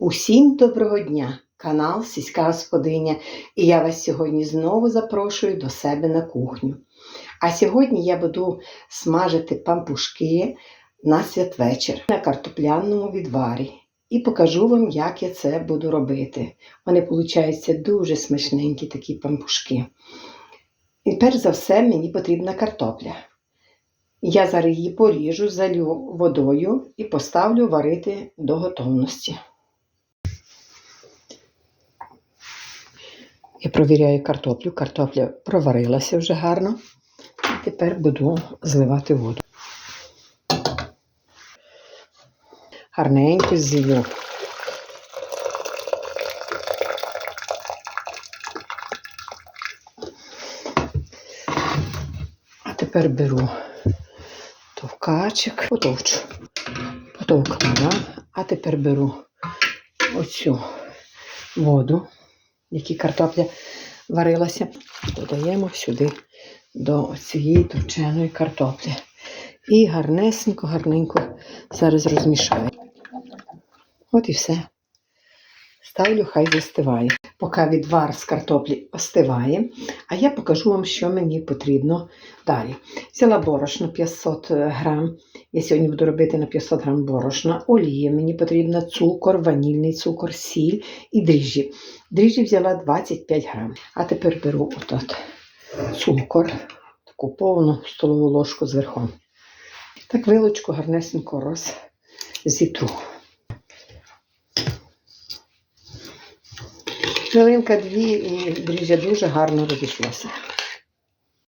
Усім доброго дня! Канал Сільська Господиня, і я вас сьогодні знову запрошую до себе на кухню. А сьогодні я буду смажити пампушки на святвечір на картопляному відварі. І покажу вам, як я це буду робити. Вони получаються дуже смачненькі такі пампушки. І перш за все мені потрібна картопля. Я зараз її поріжу, залю водою і поставлю варити до готовності. Я провіряю картоплю. Картопля проварилася вже гарно. І тепер буду зливати воду. Гарненько злью. А тепер беру товкачик, потовчу. Потовкнула. А тепер беру оцю воду, якій картопля варилася, додаємо сюди до цієї товченої картоплі. І гарнесенько, гарненько зараз розмішаю. От і все. Ставлю, хай застиває. Поки відвар з картоплі остиває, а я покажу вам, що мені потрібно далі. Взяла борошно 500 грам. Я сьогодні буду робити на 500 грам борошна, олія мені потрібна, цукор, ванільний цукор, сіль і дріжджі. Дріжджі взяла 25 грам. А тепер беру отут цукор, таку повну столову ложку зверху. Так вилочку гарнесенько роззітру. Хвилинка-дві і дріжджя дуже гарно розійшлося.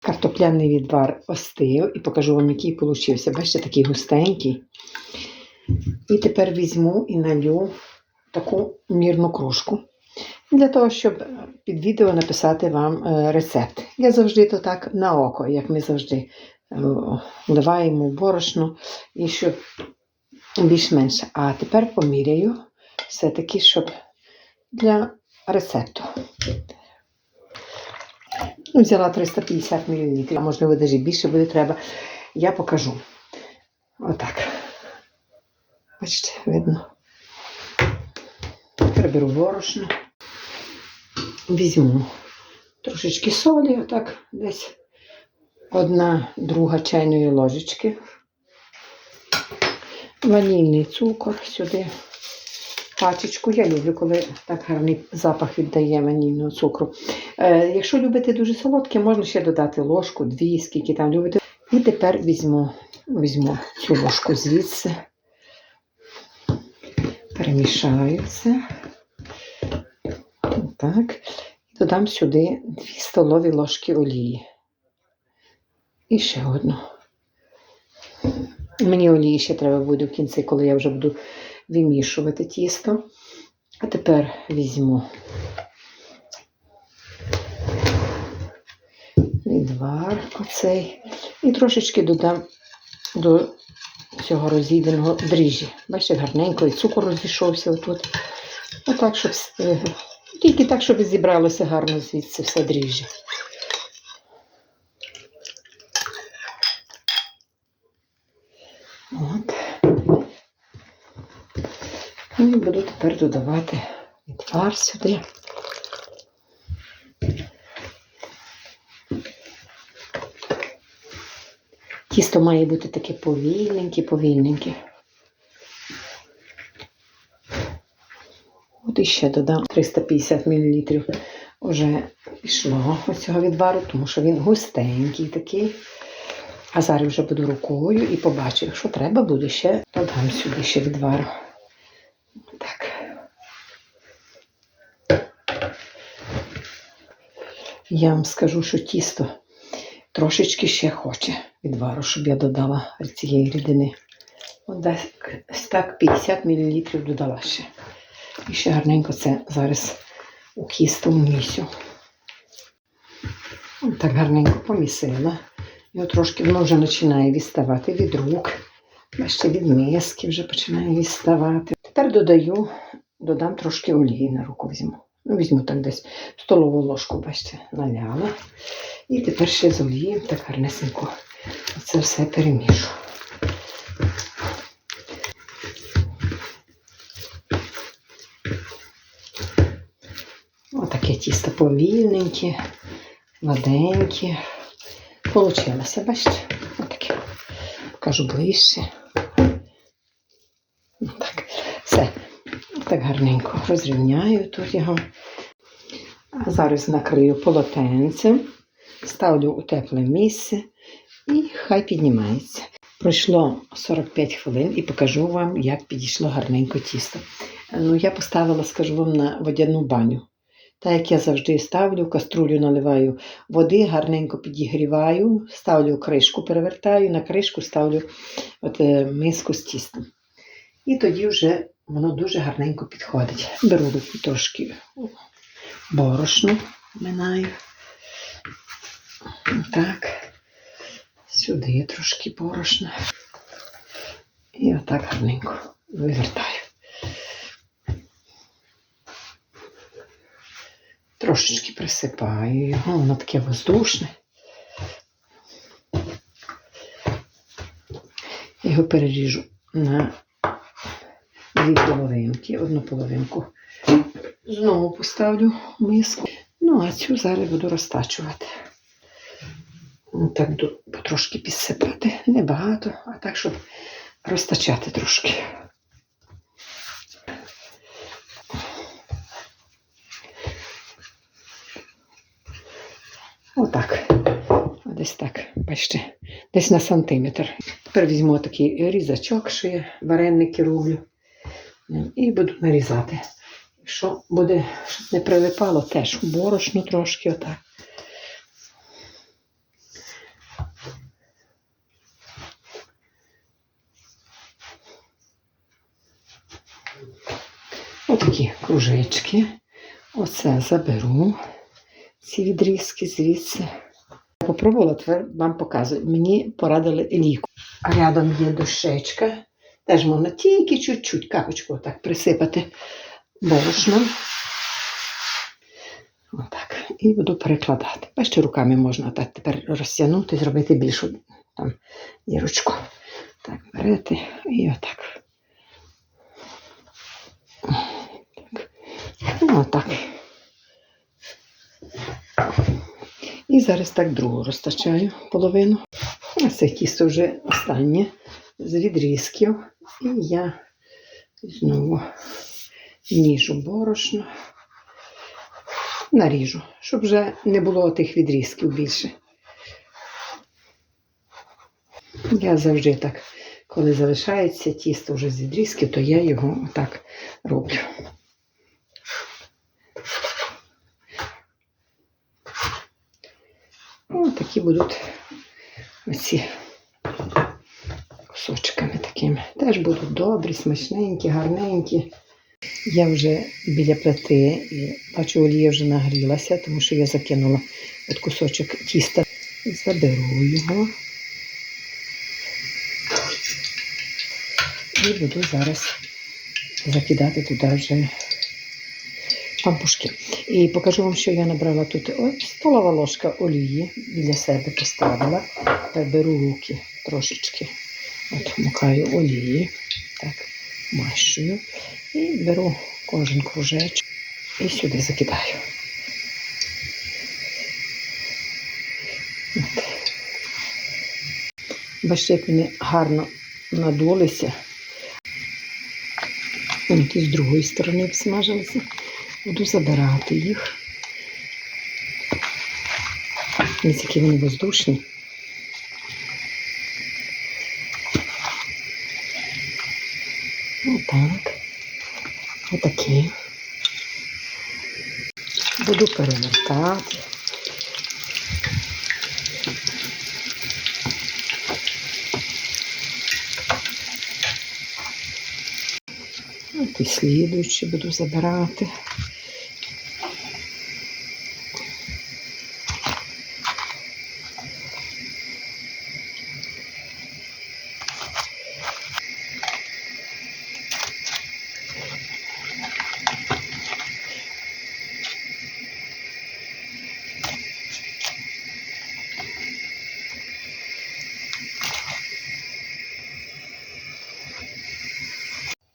Картопляний відвар остив і покажу вам, який получився. Бачите, такий густенький. І тепер візьму і налью таку мірну кружку. Для того, щоб під відео написати вам е, рецепт. Я завжди то так на око, як ми завжди е, вливаємо борошно, і щоб більш-менше. А тепер поміряю все-таки, щоб для рецепту. Ну, Взяла 350 мл, а можливо, навіть більше буде треба. Я покажу. Отак. Бачите, видно. Приберу борошно. Візьму трошечки солі, отак, десь одна друга чайної ложечки. Ванільний цукор сюди. Пачечку. Я люблю, коли так гарний запах віддає ванільного цукру. Е, якщо любите дуже солодке, можна ще додати ложку, дві, скільки там любите. І тепер візьму, візьму цю ложку звідси, перемішаю це. Так. І додам сюди 2 столові ложки олії. І ще одну. Мені олії ще треба буде в кінці, коли я вже буду вимішувати тісто. А тепер візьму відвар оцей і трошечки додам до цього розійденого дріжджі. Бачите, гарненько і цукор розійшовся отут. Отак, щоб е, тільки так, щоб зібралося гарно звідси все дріжджі. От. І буду тепер додавати відвар сюди. Тісто має бути таке повільненьке, повільненьке. От іще додам 350 мл вже пішло оцього відвару, тому що він густенький такий. А зараз вже буду рукою і побачу, якщо треба буде ще, додам сюди ще відвару. Так. Я вам скажу, що тісто трошечки ще хоче відвару, щоб я додала цієї рідини. От десь так 50 мл додала ще. І ще гарненько це зараз у кісту вмісю. От так гарненько помісила. От трошки воно вже починає відставати від рук. Бачите, від миски вже починає відставати. Тепер додаю, додам трошки олії на руку візьму. Ну, візьму так десь столову ложку, бачите, наляла. І тепер ще з олією так гарнесенько це все перемішу. таке тісто повільненьке, гладеньке. Получилося, бачите? Отаке. Покажу ближче. Так, все. Так гарненько розрівняю тут його. А зараз накрию полотенцем, ставлю у тепле місце і хай піднімається. Пройшло 45 хвилин і покажу вам, як підійшло гарненько тісто. Ну, я поставила, скажу вам, на водяну баню. Так як я завжди ставлю, каструлю наливаю води, гарненько підігріваю, ставлю кришку, перевертаю, на кришку ставлю от, е, миску з тістом. І тоді вже воно дуже гарненько підходить. Беру трошки борошно, минаю. Так. Сюди трошки борошна. І отак гарненько вивертаю. Трошечки присипаю його, воно таке воздушне. Його переріжу на дві половинки. Одну половинку знову поставлю в миску. Ну, а цю зараз буду розтачувати. Ну, Так потрошки підсипати. Небагато, а так, щоб розтачати трошки. Отак. Десь так, бачите, десь на сантиметр. Тепер візьму такий різачок, що я вареники роблю. І буду нарізати. Якщо буде, щоб не прилипало, теж борошно трошки отак. Отакі кружечки. Оце заберу, ці відрізки звідси. Я попробувала, тепер вам показую. Мені порадили ліку. Рядом є дощечка. Теж можна тільки чуть-чуть капочку отак присипати борошном. Отак. І буду перекладати. Бачите, руками можна так тепер розтягнути, зробити більшу там дірочку. Так, берете і отак. Так. Ну, отак. І зараз так другу розтачаю половину. А це тісто вже останнє з відрізків. І я знову ніжу борошно, наріжу, щоб вже не було тих відрізків більше. Я завжди так, коли залишається тісто вже з відрізків, то я його отак роблю. Ось такі будуть оці кусочками такими. Теж будуть добрі, смачненькі, гарненькі. Я вже біля плити і бачу, олія вже нагрілася, тому що я закинула от кусочок тіста. Заберу його. І буду зараз закидати туди вже пампушки. І покажу вам, що я набрала тут ось столова ложка олії біля себе поставила. Тепер беру руки трошечки. От мукаю олії, так, мащую. І беру кожен кружечок і сюди закидаю. Бачите, як вони гарно надулися. І з другої сторони обсмажилися. Буду забирати їх. Ось які вони воздушні. Отак. Отакі. Буду перевертати. От і слідуючі буду забирати.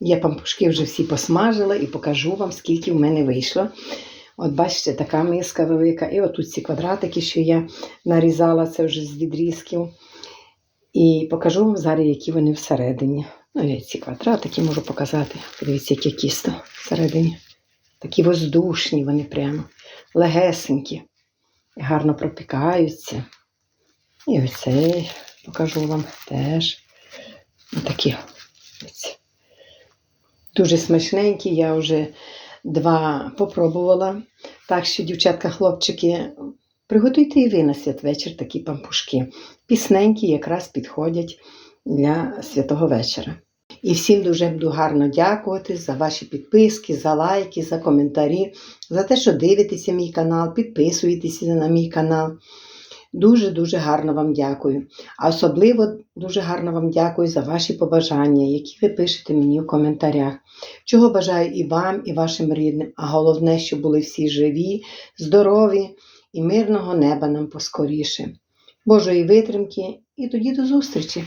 Я пампушки вже всі посмажила і покажу вам, скільки в мене вийшло. От бачите, така миска велика. І отут ці квадратики, що я нарізала, це вже з відрізків. І покажу вам зараз, які вони всередині. Ну, я ці квадратики можу показати. Подивіться, яке кісто всередині. Такі воздушні вони прямо, легесенькі, гарно пропікаються. І оцей покажу вам теж. Такі. Ось. Дуже смачненькі. Я вже два попробувала. Так що, дівчатка, хлопчики, приготуйте і ви на святвечір такі пампушки. Пісненькі якраз підходять для святого вечора. І всім дуже буду гарно дякувати за ваші підписки, за лайки, за коментарі, за те, що дивитеся мій канал, підписуєтеся на мій канал. Дуже-дуже гарно вам дякую. А особливо дуже гарно вам дякую за ваші побажання, які ви пишете мені в коментарях. Чого бажаю і вам, і вашим рідним, а головне, щоб були всі живі, здорові і мирного неба нам поскоріше. Божої витримки і тоді до зустрічі!